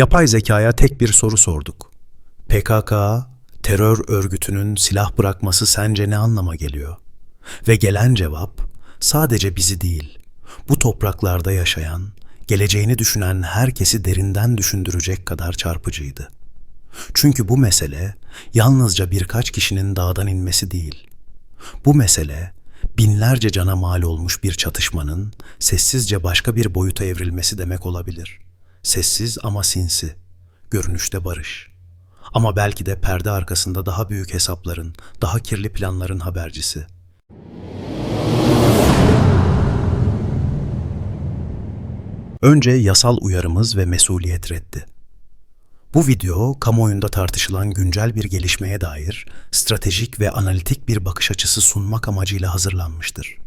Yapay zekaya tek bir soru sorduk. PKK, terör örgütünün silah bırakması sence ne anlama geliyor? Ve gelen cevap sadece bizi değil, bu topraklarda yaşayan, geleceğini düşünen herkesi derinden düşündürecek kadar çarpıcıydı. Çünkü bu mesele yalnızca birkaç kişinin dağdan inmesi değil. Bu mesele binlerce cana mal olmuş bir çatışmanın sessizce başka bir boyuta evrilmesi demek olabilir. Sessiz ama sinsi, görünüşte barış. Ama belki de perde arkasında daha büyük hesapların, daha kirli planların habercisi. Önce yasal uyarımız ve mesuliyet reddi. Bu video, kamuoyunda tartışılan güncel bir gelişmeye dair stratejik ve analitik bir bakış açısı sunmak amacıyla hazırlanmıştır.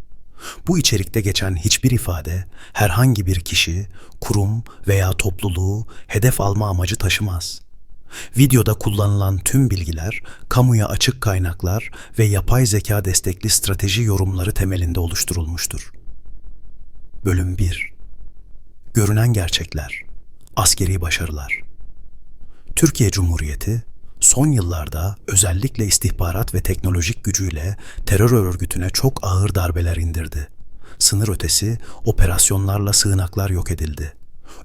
Bu içerikte geçen hiçbir ifade herhangi bir kişi, kurum veya topluluğu hedef alma amacı taşımaz. Videoda kullanılan tüm bilgiler, kamuya açık kaynaklar ve yapay zeka destekli strateji yorumları temelinde oluşturulmuştur. Bölüm 1 Görünen gerçekler, askeri başarılar. Türkiye Cumhuriyeti son yıllarda özellikle istihbarat ve teknolojik gücüyle terör örgütüne çok ağır darbeler indirdi. Sınır ötesi operasyonlarla sığınaklar yok edildi.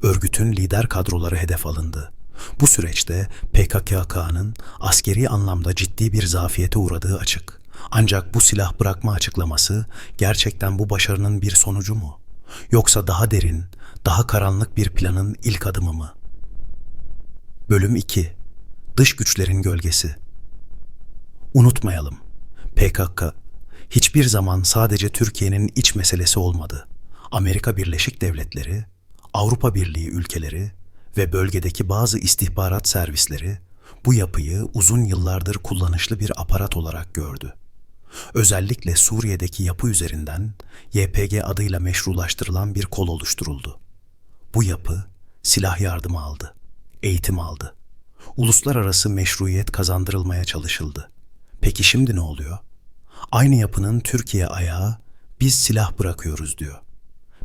Örgütün lider kadroları hedef alındı. Bu süreçte PKK'nın askeri anlamda ciddi bir zafiyete uğradığı açık. Ancak bu silah bırakma açıklaması gerçekten bu başarının bir sonucu mu? Yoksa daha derin, daha karanlık bir planın ilk adımı mı? Bölüm 2 Dış güçlerin gölgesi Unutmayalım, PKK hiçbir zaman sadece Türkiye'nin iç meselesi olmadı. Amerika Birleşik Devletleri, Avrupa Birliği ülkeleri ve bölgedeki bazı istihbarat servisleri bu yapıyı uzun yıllardır kullanışlı bir aparat olarak gördü. Özellikle Suriye'deki yapı üzerinden YPG adıyla meşrulaştırılan bir kol oluşturuldu. Bu yapı silah yardımı aldı, eğitim aldı. Uluslararası meşruiyet kazandırılmaya çalışıldı. Peki şimdi ne oluyor? Aynı yapının Türkiye ayağı biz silah bırakıyoruz diyor.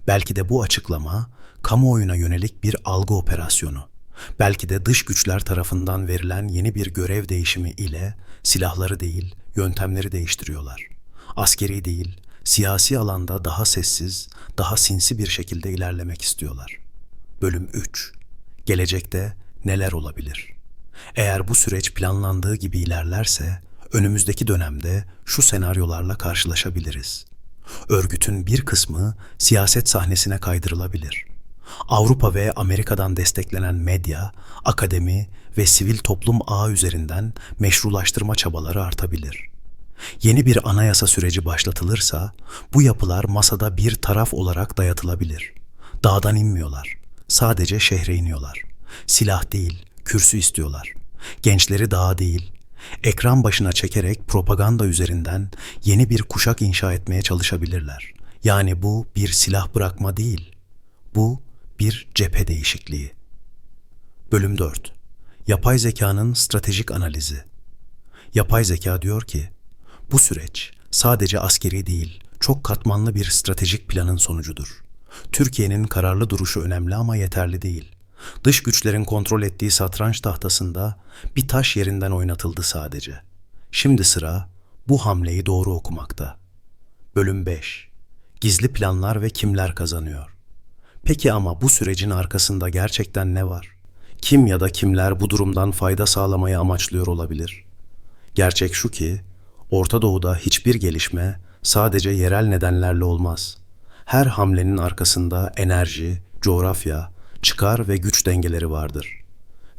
Belki de bu açıklama kamuoyuna yönelik bir algı operasyonu. Belki de dış güçler tarafından verilen yeni bir görev değişimi ile silahları değil, yöntemleri değiştiriyorlar. Askeri değil, siyasi alanda daha sessiz, daha sinsi bir şekilde ilerlemek istiyorlar. Bölüm 3. Gelecekte neler olabilir? Eğer bu süreç planlandığı gibi ilerlerse, önümüzdeki dönemde şu senaryolarla karşılaşabiliriz. Örgütün bir kısmı siyaset sahnesine kaydırılabilir. Avrupa ve Amerika'dan desteklenen medya, akademi ve sivil toplum ağı üzerinden meşrulaştırma çabaları artabilir. Yeni bir anayasa süreci başlatılırsa bu yapılar masada bir taraf olarak dayatılabilir. Dağdan inmiyorlar. Sadece şehre iniyorlar. Silah değil, kürsü istiyorlar. Gençleri dağa değil, ekran başına çekerek propaganda üzerinden yeni bir kuşak inşa etmeye çalışabilirler. Yani bu bir silah bırakma değil. Bu bir cephe değişikliği. Bölüm 4. Yapay zekanın stratejik analizi. Yapay zeka diyor ki, bu süreç sadece askeri değil, çok katmanlı bir stratejik planın sonucudur. Türkiye'nin kararlı duruşu önemli ama yeterli değil. Dış güçlerin kontrol ettiği satranç tahtasında bir taş yerinden oynatıldı sadece. Şimdi sıra bu hamleyi doğru okumakta. Bölüm 5. Gizli planlar ve kimler kazanıyor? Peki ama bu sürecin arkasında gerçekten ne var? Kim ya da kimler bu durumdan fayda sağlamayı amaçlıyor olabilir? Gerçek şu ki, Orta Doğu'da hiçbir gelişme sadece yerel nedenlerle olmaz. Her hamlenin arkasında enerji, coğrafya, çıkar ve güç dengeleri vardır.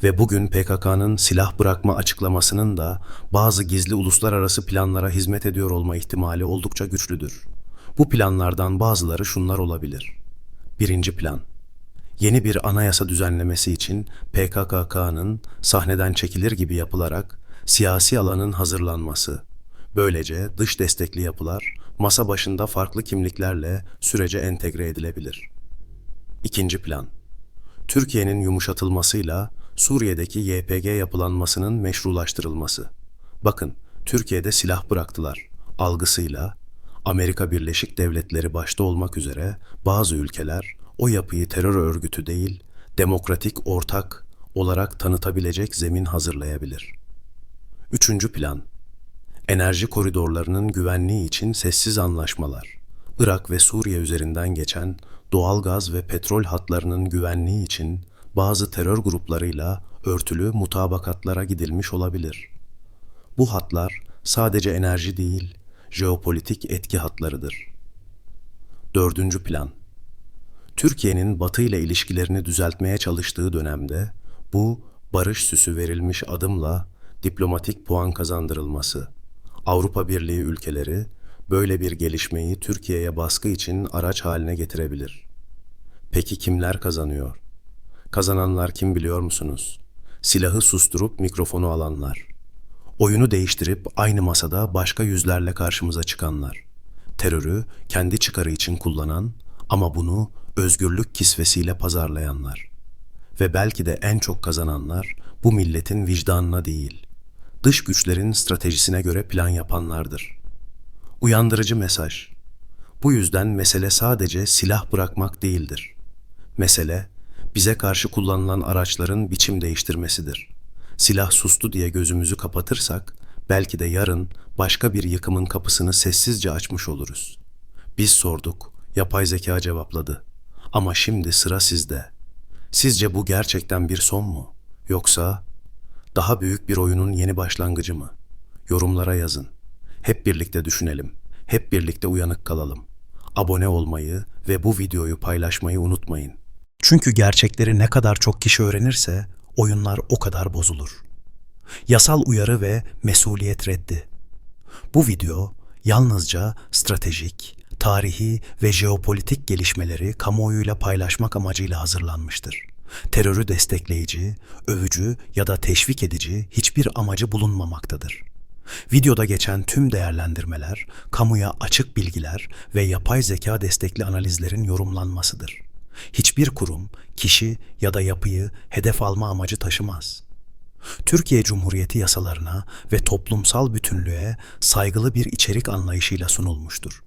Ve bugün PKK'nın silah bırakma açıklamasının da bazı gizli uluslararası planlara hizmet ediyor olma ihtimali oldukça güçlüdür. Bu planlardan bazıları şunlar olabilir. Birinci plan. Yeni bir anayasa düzenlemesi için PKK'nın sahneden çekilir gibi yapılarak siyasi alanın hazırlanması. Böylece dış destekli yapılar masa başında farklı kimliklerle sürece entegre edilebilir. İkinci plan. Türkiye'nin yumuşatılmasıyla Suriye'deki YPG yapılanmasının meşrulaştırılması. Bakın, Türkiye'de silah bıraktılar algısıyla Amerika Birleşik Devletleri başta olmak üzere bazı ülkeler o yapıyı terör örgütü değil, demokratik ortak olarak tanıtabilecek zemin hazırlayabilir. Üçüncü plan, enerji koridorlarının güvenliği için sessiz anlaşmalar, Irak ve Suriye üzerinden geçen doğal gaz ve petrol hatlarının güvenliği için bazı terör gruplarıyla örtülü mutabakatlara gidilmiş olabilir. Bu hatlar sadece enerji değil, jeopolitik etki hatlarıdır. Dördüncü plan, Türkiye'nin Batı ile ilişkilerini düzeltmeye çalıştığı dönemde bu barış süsü verilmiş adımla diplomatik puan kazandırılması. Avrupa Birliği ülkeleri böyle bir gelişmeyi Türkiye'ye baskı için araç haline getirebilir. Peki kimler kazanıyor? Kazananlar kim biliyor musunuz? Silahı susturup mikrofonu alanlar. Oyunu değiştirip aynı masada başka yüzlerle karşımıza çıkanlar. Terörü kendi çıkarı için kullanan ama bunu özgürlük kisvesiyle pazarlayanlar. Ve belki de en çok kazananlar bu milletin vicdanına değil, dış güçlerin stratejisine göre plan yapanlardır. Uyandırıcı mesaj. Bu yüzden mesele sadece silah bırakmak değildir. Mesele bize karşı kullanılan araçların biçim değiştirmesidir. Silah sustu diye gözümüzü kapatırsak belki de yarın başka bir yıkımın kapısını sessizce açmış oluruz. Biz sorduk, yapay zeka cevapladı. Ama şimdi sıra sizde. Sizce bu gerçekten bir son mu? Yoksa daha büyük bir oyunun yeni başlangıcı mı? Yorumlara yazın. Hep birlikte düşünelim. Hep birlikte uyanık kalalım. Abone olmayı ve bu videoyu paylaşmayı unutmayın. Çünkü gerçekleri ne kadar çok kişi öğrenirse oyunlar o kadar bozulur. Yasal uyarı ve mesuliyet reddi. Bu video yalnızca stratejik, tarihi ve jeopolitik gelişmeleri kamuoyuyla paylaşmak amacıyla hazırlanmıştır. Terörü destekleyici, övücü ya da teşvik edici hiçbir amacı bulunmamaktadır. Videoda geçen tüm değerlendirmeler, kamuya açık bilgiler ve yapay zeka destekli analizlerin yorumlanmasıdır. Hiçbir kurum, kişi ya da yapıyı hedef alma amacı taşımaz. Türkiye Cumhuriyeti yasalarına ve toplumsal bütünlüğe saygılı bir içerik anlayışıyla sunulmuştur.